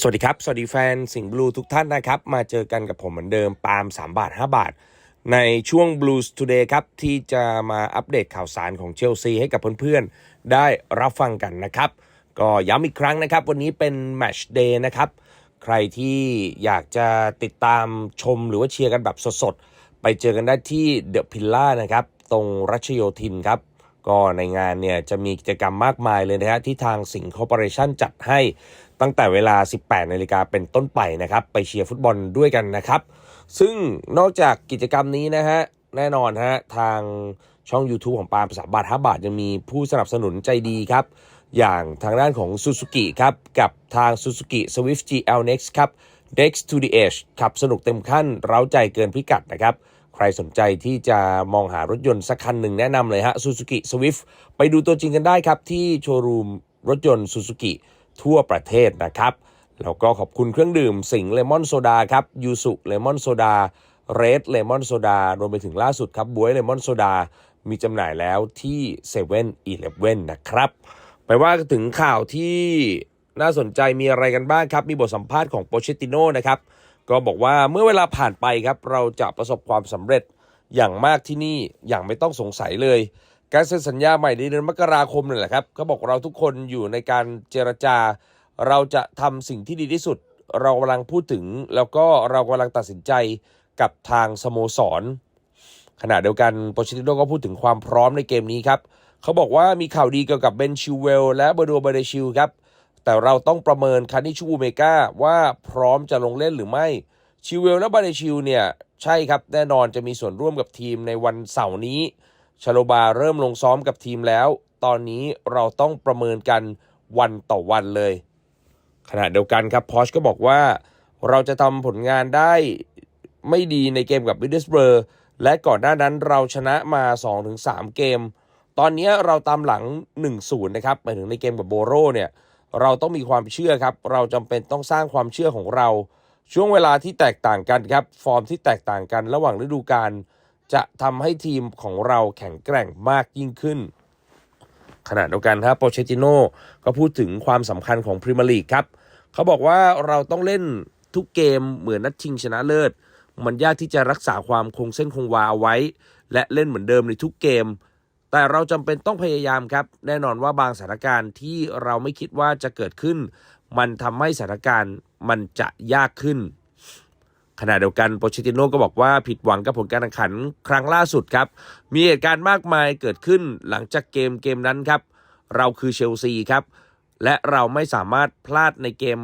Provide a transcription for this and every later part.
สวัสดีครับ สวัสดีแฟนสิงห์บลูทุกท่านนะครับ มาเจอกันกับผมเหมือนเดิม ปาล์ม3 บาท 5 บาท ในช่วง Blues Today ครับ ที่จะมาอัปเดตข่าวสารของเชลซีให้กับเพื่อนๆ ได้รับฟังกันนะครับ ก็ย้ำอีกครั้งนะครับ วันนี้เป็น Match Day นะครับ ใครที่อยากจะติดตามชมหรือว่าเชียร์กันแบบสดๆ ไปเจอกันได้ที่เดอะพิลล่านะครับ ตรงรัชโยธินครับ ก็ในงานเนี่ยจะมีกิจกรรมมากมายเลยนะฮะที่ทางสิงห์คอร์ปอเรชั่นจัดให้ตั้งแต่เวลา 18 นาฬิกาเป็นต้นไปนะครับ ไปเชียร์ฟุตบอลด้วยกันนะครับ ซึ่งนอกจากกิจกรรมนี้นะฮะแน่นอนฮะทางช่อง YouTube ของปาลภาษาบาท5บาทยังมีผู้สนับสนุนใจดีครับ อย่างทางด้านของ Suzuki ครับ กับทาง Suzuki Swift GL Next ครับ Dex to the Edge ขับสนุกเต็มขั้น เร้าใจเกินพิกัดนะครับ ใครสนใจที่จะมองหารถยนต์สักคันหนึ่งแนะนำเลยฮะ Suzuki Swift ไปดูตัวจริงกันได้ครับ ที่โชว์รูมรถยนต์ Suzuki ทั่วประเทศนะครับ แล้วก็ขอบคุณเครื่องดื่มสิงเลมอนโซดาครับยูสุเลมอนโซดาเรดเลมอนโซดารวมไปถึงล่าสุดครับบวยเลมอนโซดามีจำหน่ายแล้วที่7 e เ e ่ e อเนะครับ ไปว่าถึงข่าวที่น่าสนใจมีอะไรกันบ้างครับ มีบทสัมภาษณ์ของโปเชติโน่นะครับ ก็บอกว่าเมื่อเวลาผ่านไปครับ เราจะประสบความสำเร็จอย่างมากที่นี่อย่างไม่ต้องสงสัยเลย การเซ็นสัญญาใหม่ในเดือนมกราคมนั่นแหละครับเขาบอกเราทุกคนอยู่ในการเจรจา เราจะทำสิ่งที่ดีที่สุด เรากำลังพูดถึง แล้วก็เรากำลังตัดสินใจกับทางสโมสร ขณะเดียวกันโปรเชติโนก็พูดถึงความพร้อมในเกมนี้ครับเขาบอกว่ามีข่าวดีเกี่ยวกับเบนชิวเวลและเบอร์ดัวเบเดชิลครับ แต่เราต้องประเมินคานิชูเมกาว่าพร้อมจะลงเล่นหรือไม่ ชิวเวลและบาเดชิลเนี่ย ใช่ครับ แน่นอนจะมีส่วนร่วมกับทีมในวันเสาร์นี้ชาโลบาเริ่มลงซ้อมกับทีมแล้ว ตอนนี้เราต้องประเมินกันวันต่อวันเลย ขณะเดียวกันครับพอชก็บอกว่า เราจะทำผลงานได้ไม่ดีในเกมกับวิดเดสเบอร์และก่อนหน้านั้นเราชนะมา 2-3 เกม ตอนนี้เราตามหลัง 1-0 นะครับหมายถึงในเกมกับโบโรเนี่ย เราต้องมีความเชื่อครับ เราจำเป็นต้องสร้างความเชื่อของเรา ช่วงเวลาที่แตกต่างกันครับ ฟอร์มที่แตกต่างกันระหว่างฤดูกาลจะทำให้ทีมของเราแข็งแกร่งมากยิ่งขึ้น ขณะเดียวกันครับโปเชติโน่ก็พูดถึงความสำคัญของพรีเมียร์ลีกครับ เขาบอกว่าเราต้องเล่นทุกเกมเหมือนนัดชิงชนะเลิศ มันยากที่จะรักษาความคงเส้นคงวาเอาไว้ และเล่นเหมือนเดิมในทุกเกม แต่เราจำเป็นต้องพยายามครับ แน่นอนว่าบางสถานการณ์ที่เราไม่คิดว่าจะเกิดขึ้น มันทำให้สถานการณ์มันจะยากขึ้น ขณะเดียวกันโปเชติโน่ก็บอกว่าผิดหวังกับผลการแข่งขันครั้งล่าสุดครับ มีเหตุการณ์มากมายเกิดขึ้นหลังจากเกมเกมนั้นครับ เราคือเชลซีครับ และเราไม่สามารถพลาดในเกม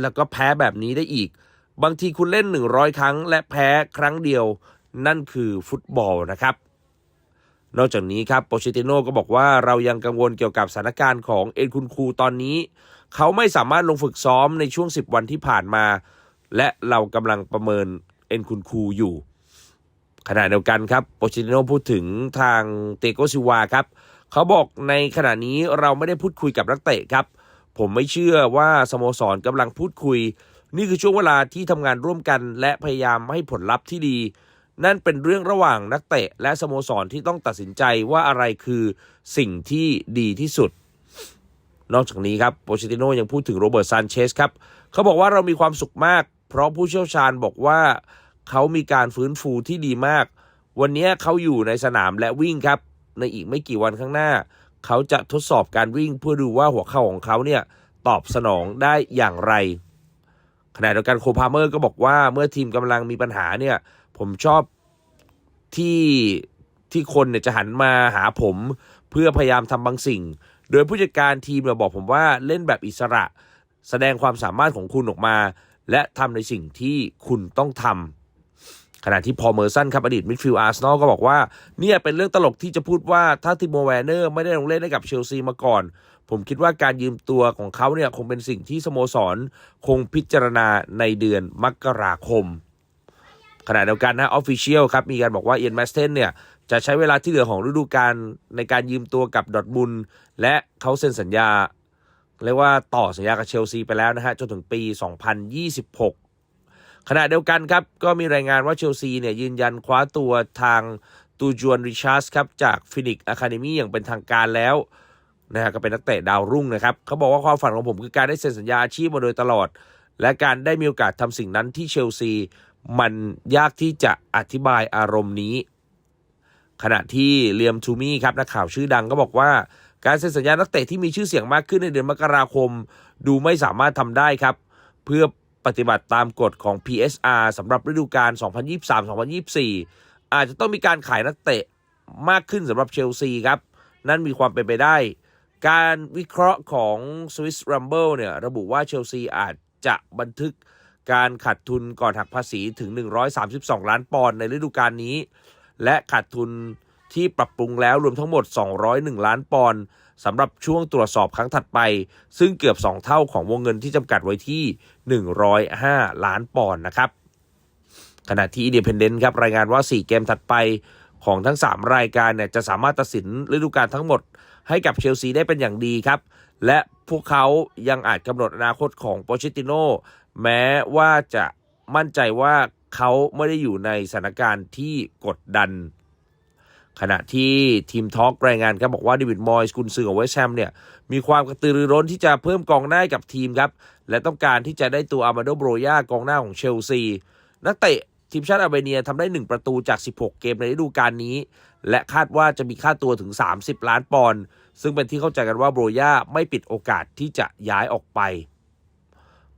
แล้วก็แพ้แบบนี้ได้อีก บางทีคุณเล่น 100 ครั้ง และแพ้ครั้งเดียว นั่นคือฟุตบอลนะครับ นอกจากนี้ครับโปเชติโน่ก็บอกว่าเรายังกังวลเกี่ยวกับสถานการณ์ของเอ็นคุนคูตอนนี้ เขาไม่สามารถลงฝึกซ้อมในช่วง 10 วันที่ผ่านมา และเรากำลังประเมินเอ็นคุนคูอยู่ ขณะเดียวกันครับโปเชติโน่พูดถึงทางเตโกซิวาครับเขาบอกในขณะนี้เราไม่ได้พูดคุยกับนักเตะครับ ผมไม่เชื่อว่าสโมสรกำลังพูดคุย นี่คือช่วงเวลาที่ทำงานร่วมกัน และพยายามให้ผลลัพธ์ที่ดี นั่นเป็นเรื่องระหว่างนักเตะและสโมสรที่ต้องตัดสินใจว่าอะไรคือสิ่งที่ดีที่สุด นอกจากนี้ครับโปเชติโนยังพูดถึงโรเบิร์ตซานเชสครับ เขาบอกว่าเรามีความสุขมาก เพราะผู้เชี่ยวชาญบอกว่าเขามีการฟื้นฟูที่ดีมาก วันนี้เขาอยู่ในสนามและวิ่งครับ ในอีกไม่กี่วันข้างหน้า เขาจะทดสอบการวิ่งเพื่อดูว่าหัวเข่าของเขาเนี่ยตอบสนองได้อย่างไรขณะเดียวกันโคพาเมอร์ก็บอกว่าเมื่อทีมกำลังมีปัญหาเนี่ย ผมชอบที่ที่คนเนี่ยจะหันมาหาผมเพื่อพยายามทำบางสิ่ง โดยผู้จัดการทีมเนี่ยบอกผมว่าเล่นแบบอิสระ แสดงความสามารถของคุณออกมา และทำในสิ่งที่คุณต้องทำขณะที่พอเมอร์สันครับอดีตมิดฟิลด์อาร์เซนอลก็บอกว่า เนี่ยเป็นเรื่องตลกที่จะพูดว่าถ้าติโมแวนเนอร์ไม่ได้ลงเล่นให้กับเชลซีมาก่อน ผมคิดว่าการยืมตัวของเขาเนี่ยคงเป็นสิ่งที่สโมสร คงพิจารณาในเดือนมกราคม ขณะเดียวกันนะออฟฟิเชียลครับมีการบอกว่าเอียนแมสเทนเนี่ยจะใช้เวลาที่เหลือของฤดูกาลในการยืมตัวกับดอทมุนและเขาเซ็นสัญญา เรียกว่าต่อสัญญากับเชลซีไปแล้วนะฮะจนถึงปี 2026 ขณะเดียวกันครับ ก็มีรายงานว่าเชลซีเนี่ยยืนยันคว้าตัวทางตูจวนริชาร์สครับจากฟินิกอะคาเดมีอย่างเป็นทางการแล้วนะฮะก็เป็นนักเตะดาวรุ่งนะครับเขาบอกว่าความฝันของผมคือการได้เซ็นสัญญาอาชีพมาโดยตลอด และการได้มีโอกาสทำสิ่งนั้นที่เชลซี มันยากที่จะอธิบายอารมณ์นี้ ขณะที่เลียมทูมี่ครับนักข่าวชื่อดังก็บอกว่า การเซ็นสัญญานักเตะที่มีชื่อเสียงมากขึ้นในเดือนมกราคม ดูไม่สามารถทำได้ครับ เพื่อปฏิบัติตามกฎของ PSR สำหรับฤดูกาล 2023-2024 อาจจะต้องมีการขายนักเตะมากขึ้นสำหรับเชลซีครับ นั่นมีความเป็นไปได้ การวิเคราะห์ของ Swiss Rumble เนี่ยระบุว่าเชลซีอาจจะบันทึก การขาดทุนก่อนหักภาษีถึง 132 ล้านปอนด์ในฤดูกาลนี้ และขาดทุนที่ปรับปรุงแล้วรวมทั้งหมด 201 ล้านปอนด์สำหรับช่วงตรวจสอบครั้งถัดไป ซึ่งเกือบ 2 เท่าของวงเงินที่จำกัดไว้ที่ 105 ล้านปอนด์นะครับ ขณะที่ Independent ครับรายงานว่า 4 เกมถัดไปของทั้ง 3 รายการเนี่ยจะสามารถตัดสินฤดูกาลทั้งหมดให้กับเชลซีได้เป็นอย่างดีครับ และพวกเขายังอาจกำหนดอนาคตของโปเชติโน แม้ว่าจะมั่นใจว่าเขาไม่ได้อยู่ในสถานการณ์ที่กดดัน ขณะที่ทีมทอล์กรายงานครับบอกว่าเดวิดมอยส์กุนซือของเวสต์แฮมเนี่ยมีความกระตือรือร้นที่จะเพิ่มกองหน้ากับทีมครับ และต้องการที่จะได้ตัวอามาโดโบรยากองหน้าของเชลซี นักเตะทีมชาติอาร์เมเนียทำได้ 1 ประตูจาก 16 เกมในฤดูกาลนี้ และคาดว่าจะมีค่าตัวถึง 30 ล้านปอนด์ซึ่งเป็นที่เข้าใจกันว่าโบรยาไม่ปิดโอกาสที่จะย้ายออกไป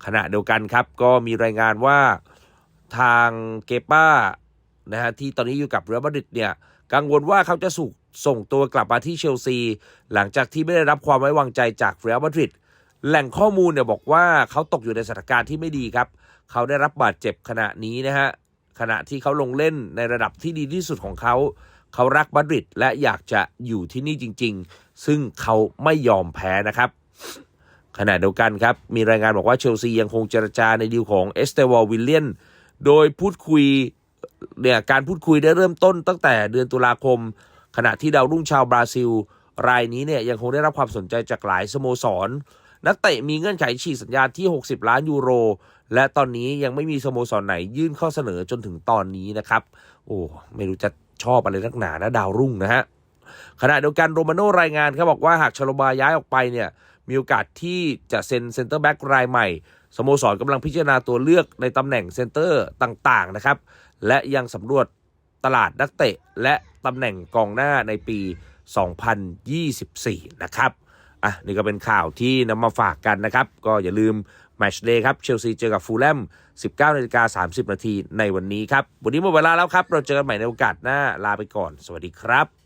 ขณะเดียวกันครับ ก็มีรายงานว่าทางเกป้านะฮะที่ตอนนี้อยู่กับเรอัลมาดริดเนี่ยกังวลว่าเขาจะสุกส่งตัวกลับมาที่เชลซี หลังจากที่ไม่ได้รับความไว้วางใจจากเรอัลมาดริดแหล่งข้อมูลเนี่ยบอกว่าเขาตกอยู่ในสถานการณ์ที่ไม่ดีครับ เขาได้รับบาดเจ็บขณะนี้นะฮะขณะที่เขาลงเล่นในระดับที่ดีที่สุดของเขา เขารักมาดริดและอยากจะอยู่ที่นี่จริง ๆ ซึ่งเขาไม่ยอมแพ้นะครับ ขณะเดียวกันครับ มีรายงานบอกว่าเชลซียังคงเจรจาในดีลของเอสเตวอลวิลเลียน โดยพูดคุยเนี่ยการพูดคุยได้เริ่มต้นตั้งแต่เดือนตุลาคม ขณะที่ดาวรุ่งชาวบราซิล รายนี้เนี่ยยังคงได้รับความสนใจจากหลายสโมสร นักเตะมีเงื่อนไขฉีกสัญญาที่ 60 ล้านยูโร และตอนนี้ยังไม่มีสโมสรไหนยื่นข้อเสนอจนถึงตอนนี้นะครับ โอ้ไม่รู้จะชอบอะไรนักหนานะดาวรุ่งนะฮะ ขณะเดียวกันโรมาโนรายงานเขาบอกว่าหากชโลบาย้ายออกไปเนี่ยมีโอกาสที่จะเซ็นเซนเตอร์แบ็กรายใหม่สโมสรกำลังพิจารณาตัวเลือกในตำแหน่งเซนเตอร์ต่างๆนะครับ และยังสำรวจตลาดนักเตะและตำแหน่งกองหน้าในปี 2024 นะครับ อะ นี่ก็เป็นข่าวที่นำมาฝากกันนะครับ ก็อย่าลืมแมชเดย์ครับ เชลซีเจอกับฟูลแลม 19นาฬิกา30 นาทีในวันนี้ครับ วันนี้หมดเวลาแล้วครับ เราเจอกันใหม่ในโอกาสหน้า ลาไปก่อน สวัสดีครับ